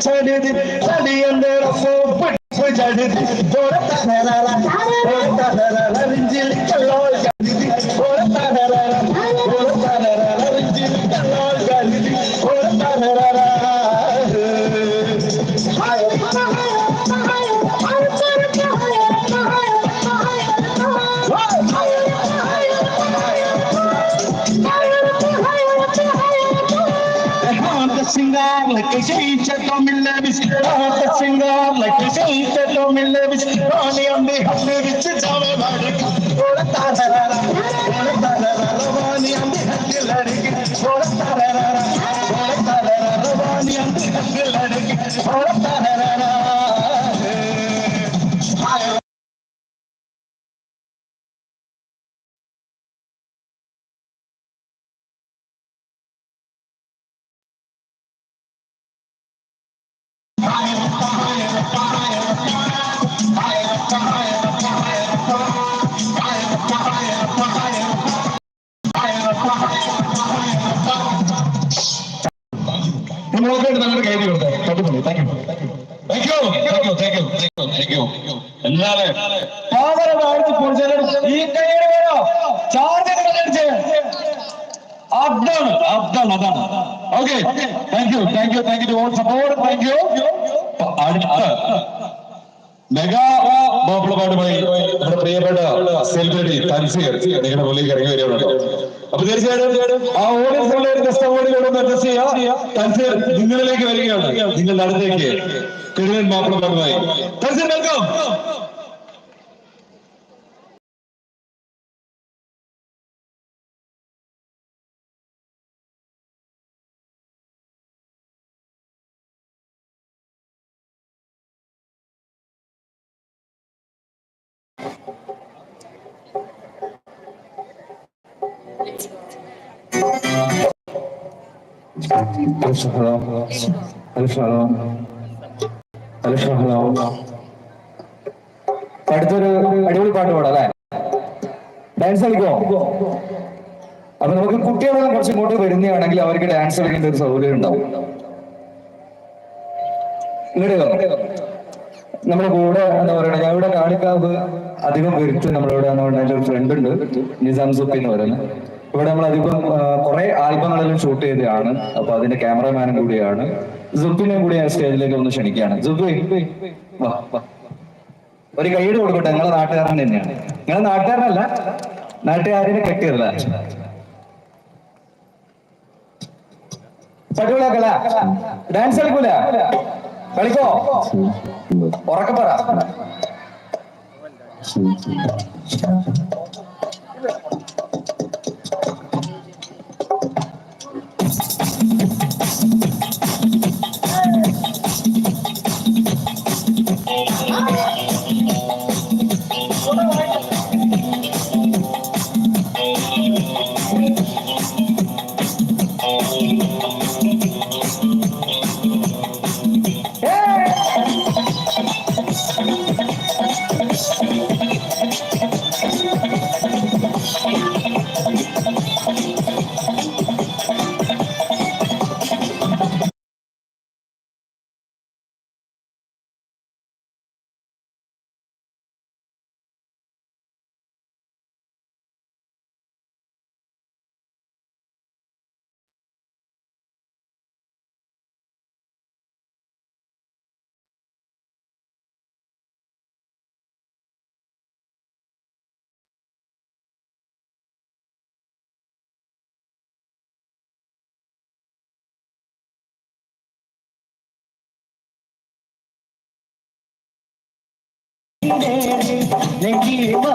ചടുതി ചടിയന്തരപ്പോ പിടിപ്പ് ചടുതി ഓര singar like a sheet at Tomilla Biscuit, a singar like a sheet at Tomilla Biscuit, only on the Hunter Richard Tower, or a Tarara, or a Tarara, only on the Hunter Larrigan, or a Tarara, or a Tarara, only on the Hunter Larrigan, or a Tarara. എന്നാലേ പാവര വാഴ്ത്തി പൊളിച്ചാലും ഈ കൈയുടെ വേണോ charge കളഞ്ഞടിച്ച് അതാണ് അതാണ് അതാണ് okay thank you thank you thank you all support thank you അടുത്ത mega മാപ്പിളപ്പാട്ടുമായി നമ്മുടെ പ്രിയപ്പെട്ട സെലിബ്രിറ്റി തൻസീർ നിങ്ങളുടെ മുകളിൽ ഇറങ്ങി വരികയാണല്ലോ. അപ്പൊ തീർച്ചയായിട്ടും ആ തൻസീർ നിങ്ങളിലേക്ക് വരികയാണ്. നിങ്ങളുടെ അടുത്തേക്ക് കിഴവൻ പാടുമായി തൻസീർ വെൽക്കം ألف هلا ألف هلا ألف هلا അടുത്തൊരു അടിപൊളി പാട്ട് പാടാം അല്ലേ ഡാൻസ് കളിക്കോ അപ്പൊ നമുക്ക് കുട്ടികളെല്ലാം കുറച്ച് ഇങ്ങോട്ട് വരുന്നതാണെങ്കിൽ അവർക്ക് ഡാൻസ് കളിക്കേണ്ട ഒരു സൗകര്യം ഉണ്ടാവും ഇങ്ങോട്ട് വന്നോ. നമ്മുടെ കൂടെ എന്താ പറയുക ഞാൻ ഇവിടെ കാണിക്കാവ് അധികം വരുത്ത് നമ്മളിവിടെ എന്താ പറയുക എൻ്റെ ഒരു ഫ്രണ്ട് ഉണ്ട് നിസാം സുപ്പി എന്ന് പറയുന്നത് ഇവിടെ നമ്മൾ അധികം കുറെ ആൽബങ്ങളെല്ലാം ഷൂട്ട് ചെയ്തതാണ്. അപ്പൊ അതിന്റെ ക്യാമറമാനും കൂടിയാണ്. ജുബിനെയും കൂടി ഞാൻ സ്റ്റേജിലേക്ക് ഒന്ന് ക്ഷണിക്കുകയാണ്. ജുബി വാ ഒരു കൈയ്യടി കൊടുക്കട്ടെ? നിങ്ങളെ നാട്ടുകാരൻ തന്നെയാണ്. നിങ്ങളെ നാട്ടുകാരനല്ല നാട്ടുകാരനെ കെട്ടിയതല്ല പറ്റൂല ഡാൻസ് കളിക്കൂല? കളിക്കോ? ഉറക്കെ நெஞ்சில் வா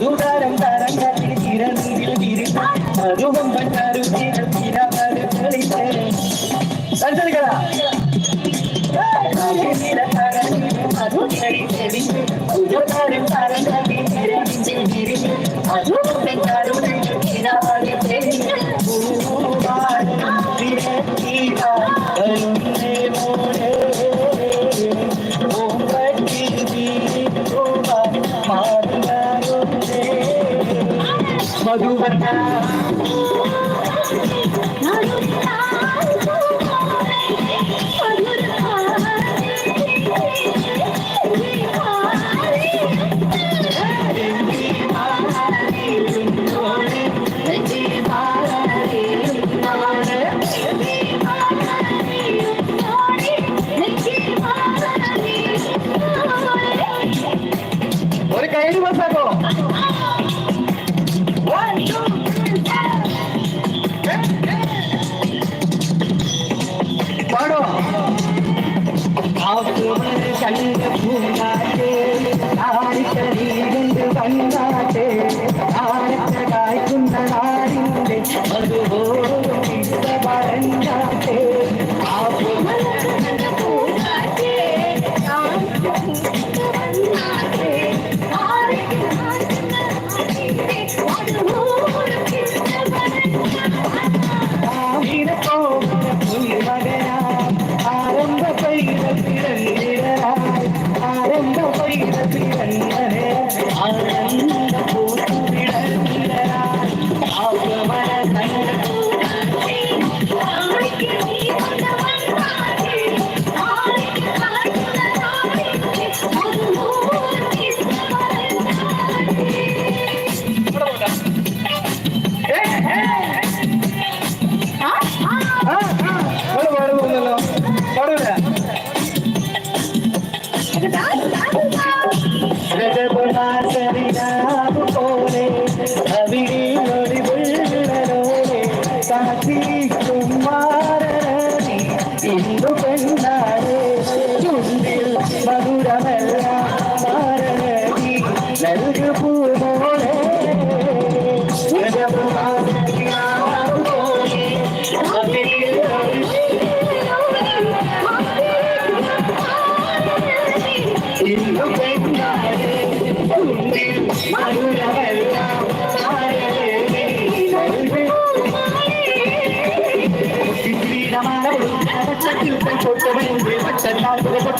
புதுதாரம் தாரங்காட்டில் திறனில் விரித்தான் அதுவும் பண்ணாரு தீரம் திறமாறு தெளித்தேன் சரிதா அது தெளித்தேன் புதுதாரம் தாரங்காட்டில் मौजूद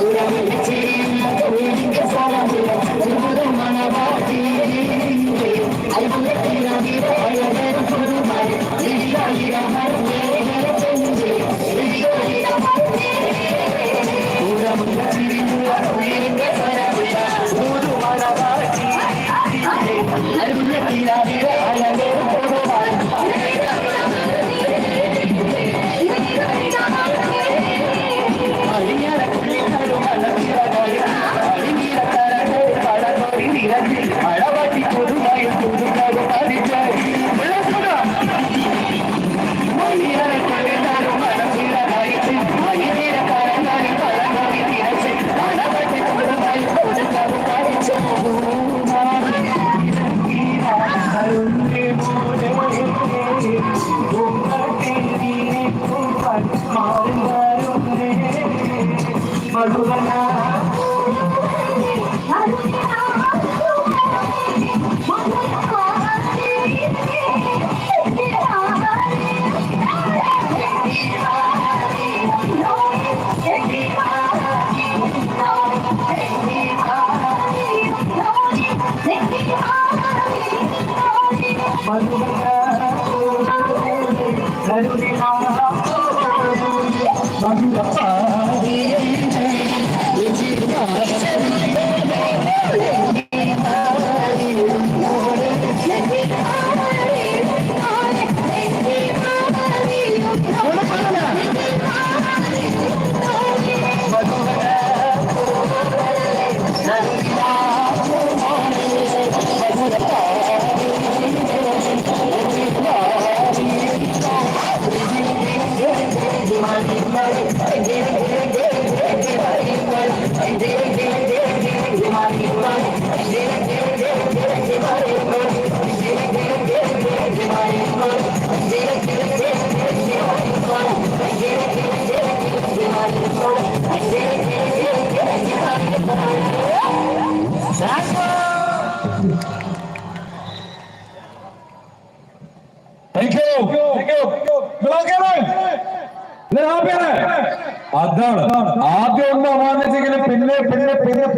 Obrigado. Thank you.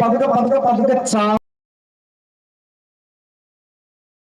পাদুকা পাদুকা পাদুকা চা